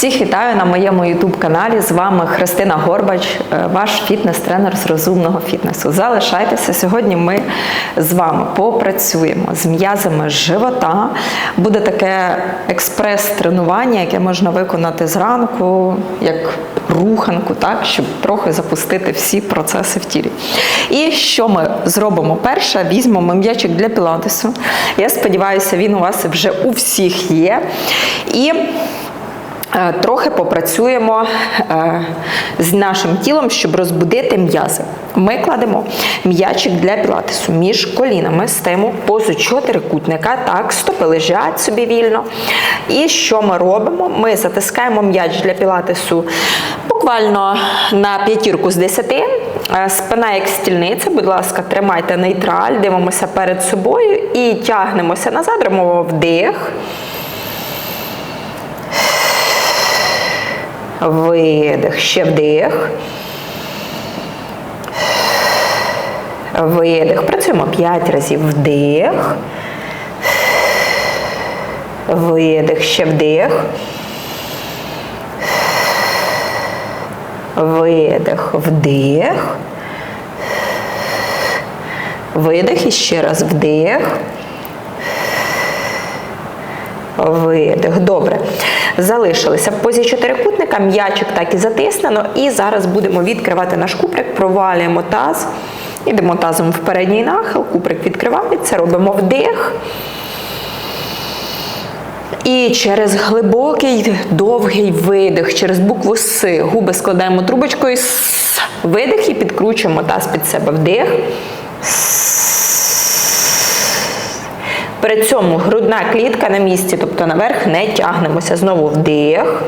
Всіх вітаю на моєму youtube каналі. З вами Христина Горбач, е, ваш фітнес-тренер з розумного фітнесу. Залишайтеся. Сьогодні ми з вами попрацюємо з м'язами живота. Буде таке експрес-тренування, яке можна виконати зранку, як руханку, так, щоб трохи запустити всі процеси в тілі. І що ми зробимо? Перше, візьмемо м'ячик для пілатесу. Я сподіваюся, він у вас вже у всіх є. І Трохи попрацюємо е, з нашим тілом, щоб розбудити м'язи. Ми кладемо м'ячик для пілатесу між колінами, стаємо в позу чотирикутника, так, стопи лежать собі вільно. І що ми робимо? Ми затискаємо м'яч для пілатесу буквально на п'ятірку з десяти. Е, Спина як стільниця, будь ласка, тримайте нейтраль, дивимося перед собою і тягнемося назад, робимо вдих. Видих, ще вдих. Видих. Працюємо 5 разів вдих. Видих, ще вдих. Видих, вдих. Видих і ще раз вдих. Видих. Добре. Залишилися в позі чотирикутника, м'ячик так і затиснено. І зараз будемо відкривати наш куприк, провалюємо таз. Ідемо тазом в передній нахил, куприк відкривається, робимо вдих. І через глибокий довгий видих, через букву С, губи складаємо трубочкою С, видих і підкручуємо таз під себе вдих. При цьому грудна клітка на місці, тобто наверх не тягнемося. Знову вдих.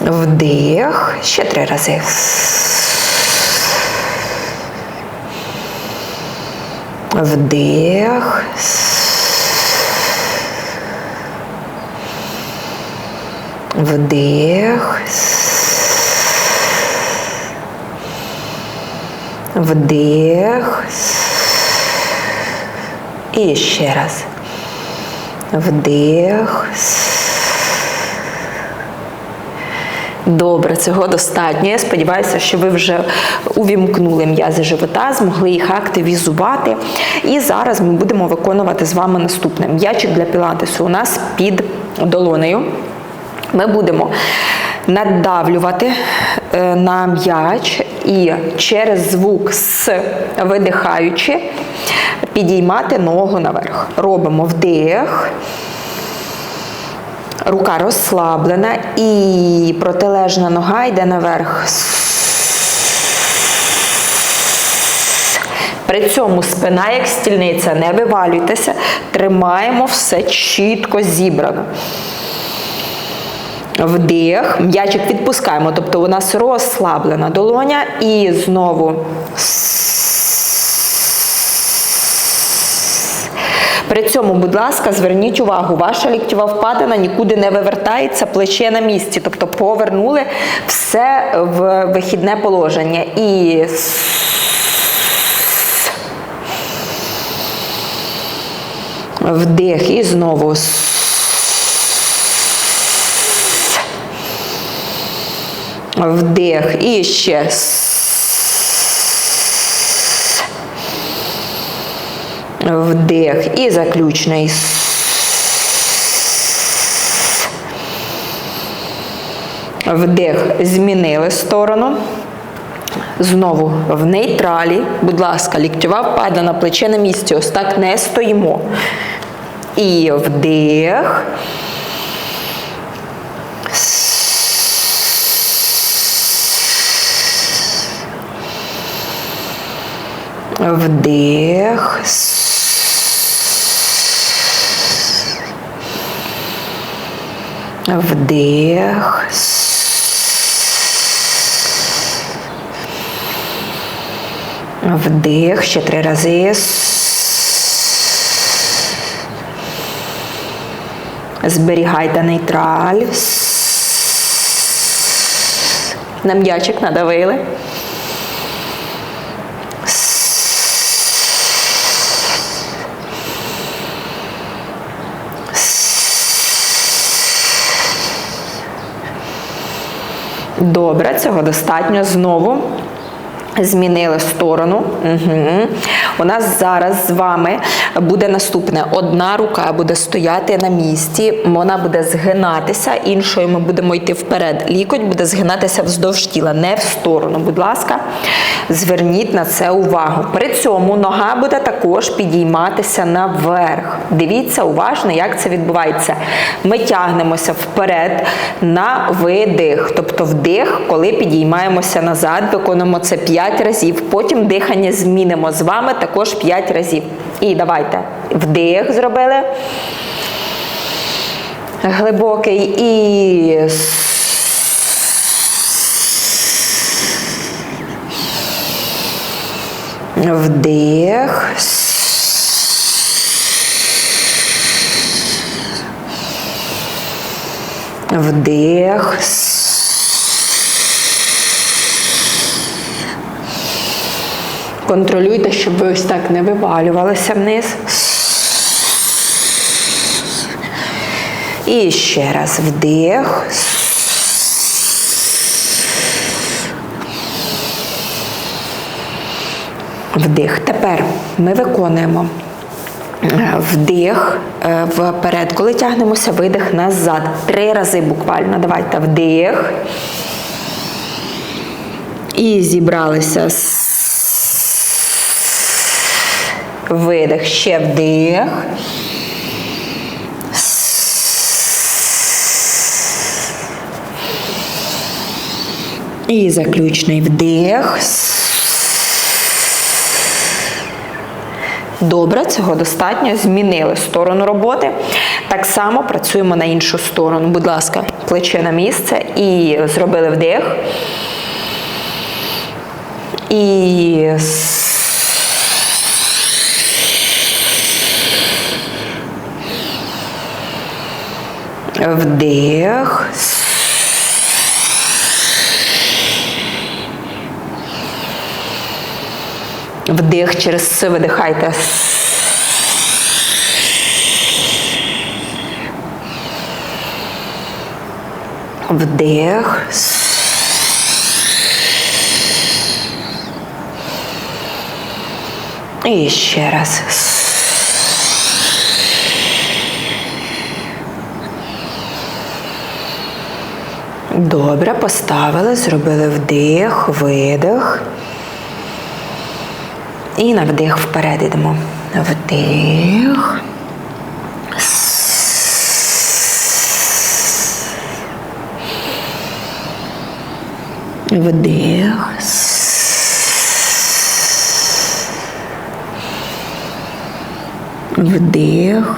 Вдих. Ще три рази. Вдих. Вдих. Вдих. І ще раз. Вдих. Добре, цього достатньо. Я сподіваюся, що ви вже увімкнули м'язи живота, змогли їх активізувати. І зараз ми будемо виконувати з вами наступне. М'ячик для пілатесу у нас під долонею. Ми будемо надавлювати е, на м'яч і через звук С видихаючи, підіймати ногу наверх. Робимо вдих. Рука розслаблена і протилежна нога йде наверх. При цьому спина, як стільниця, не вивалюйтеся, тримаємо все чітко зібрано. Вдих, м'ячик відпускаємо, тобто у нас розслаблена долоня і знову. При цьому, будь ласка, зверніть увагу, ваша ліктєва впадина нікуди не вивертається, плече на місці, тобто повернули все в вихідне положення. І вдих, і знову. Вдих і ще. Вдих і заключний. Вдих, змінили сторону. Знову в нейтралі, будь ласка, ліктьова впада на плече на місці. Ось так не стоїмо. І вдих. Вдих. Вдих. Вдих. Ще три рази. Зберігайте нейтраль. На м'ячик надавили. Добре, цього достатньо. Знову змінили сторону. Угу. У нас зараз з вами буде наступне: одна рука буде стояти на місці, вона буде згинатися, іншою ми будемо йти вперед. Лікоть буде згинатися вздовж тіла, не в сторону. Будь ласка, зверніть на це увагу. При цьому нога буде також підійматися наверх. Дивіться уважно, як це відбувається. Ми тягнемося вперед на видих, тобто вдих, коли підіймаємося назад, виконуємо це 5 разів. Потім дихання змінимо з вами також 5 разів. І давайте вдих зробили. Глибокий і вдих. Вдих. Контролюйте, щоб ви ось так не вивалювалися вниз. І ще раз вдих. Вдих. Тепер ми виконуємо вдих е, вперед. Коли тягнемося, видих назад. Три рази буквально. Давайте вдих. І зібралися. Видих. Ще вдих. І заключний вдих. Добре, цього достатньо. Змінили сторону роботи. Так само працюємо на іншу сторону. Будь ласка, плече на місце і зробили вдих. І вдих. Вдих через си видихайте. Вдих. І ще раз. Добре, поставили, зробили вдих, видих. І на вдих вперед йдемо. Вдих. Вдих. Вдих.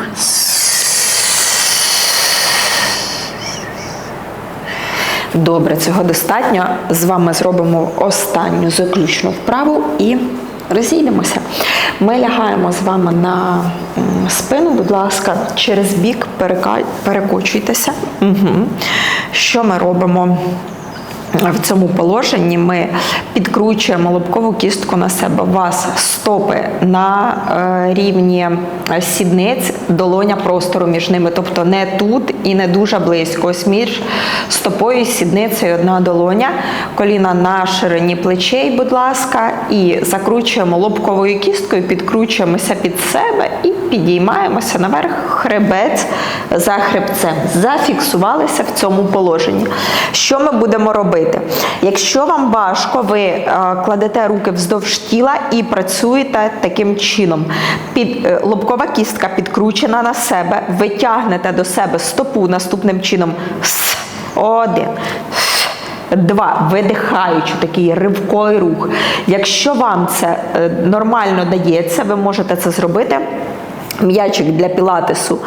Добре, цього достатньо. З вами зробимо останню заключну вправу і розійдемося. Ми лягаємо з вами на спину, будь ласка, через бік перекочуйтеся. Угу. Що ми робимо? В цьому положенні ми підкручуємо лобкову кістку на себе. У вас стопи на е, рівні сідниць, долоня простору між ними, тобто не тут і не дуже близько. Ось між стопою сідницею одна долоня, коліна на ширині плечей, будь ласка, і закручуємо лобковою кісткою, підкручуємося під себе і підіймаємося наверх, хребець за хребцем. Зафіксувалися в цьому положенні. Що ми будемо робити? Робити. Якщо вам важко, ви е, кладете руки вздовж тіла і працюєте таким чином. Під, е, Лобкова кістка підкручена на себе, ви тягнете до себе стопу наступним чином. Один. Два, видихаючи такий ривковий рух. Якщо вам це е, нормально дається, ви можете це зробити. М'ячик для пілатесу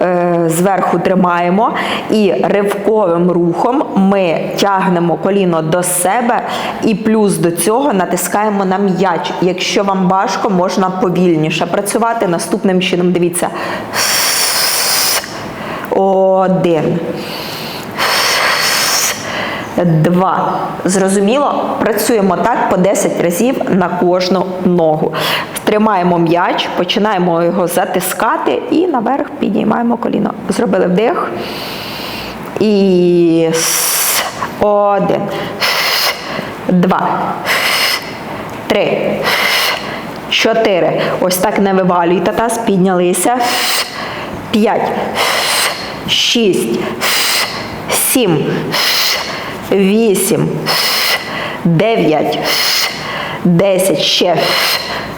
е, зверху тримаємо і ривковим рухом ми тягнемо коліно до себе і плюс до цього натискаємо на м'яч. Якщо вам важко, можна повільніше працювати. Наступним чином дивіться. Один два. Зрозуміло? Працюємо так по 10 разів на кожну ногу. Тримаємо м'яч, починаємо його затискати і наверх підіймаємо коліно. Зробили вдих. І Один. Два. Три. Чотири. Ось так не вивалюйте таз. Піднялися. П'ять. Шість. Сім. Вісім. Дев'ять. Десять. Ще.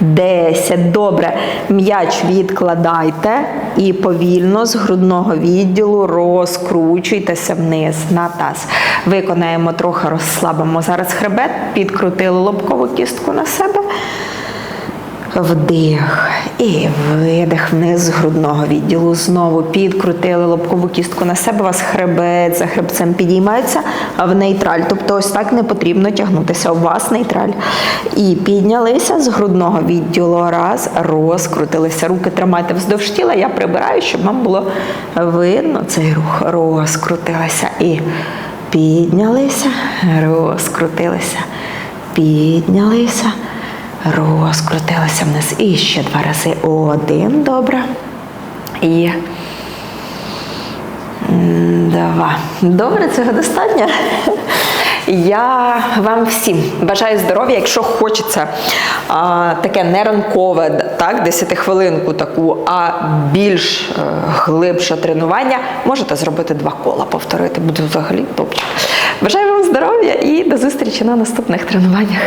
Десять. Добре. М'яч відкладайте і повільно з грудного відділу розкручуйтеся вниз на таз. Виконаємо трохи розслабимо зараз хребет, підкрутили лобкову кістку на себе. Вдих і видих вниз з грудного відділу. Знову підкрутили лобкову кістку на себе. Вас хребет за хребцем підіймається в нейтраль. Тобто ось так не потрібно тягнутися. У вас нейтраль. І піднялися з грудного відділу. Раз, розкрутилися. Руки тримайте вздовж тіла. Я прибираю, щоб вам було видно цей рух. Розкрутилися і піднялися, розкрутилися, піднялися. Розкрутилися вниз. І ще два рази. Один, добре. І два. Добре, цього достатньо. Я вам всім бажаю здоров'я, якщо хочеться а, таке не ранкове, так, 10 хвилинку таку, а більш е, глибше тренування, можете зробити два кола, повторити, буде взагалі топчик. Бажаю вам здоров'я і до зустрічі на наступних тренуваннях.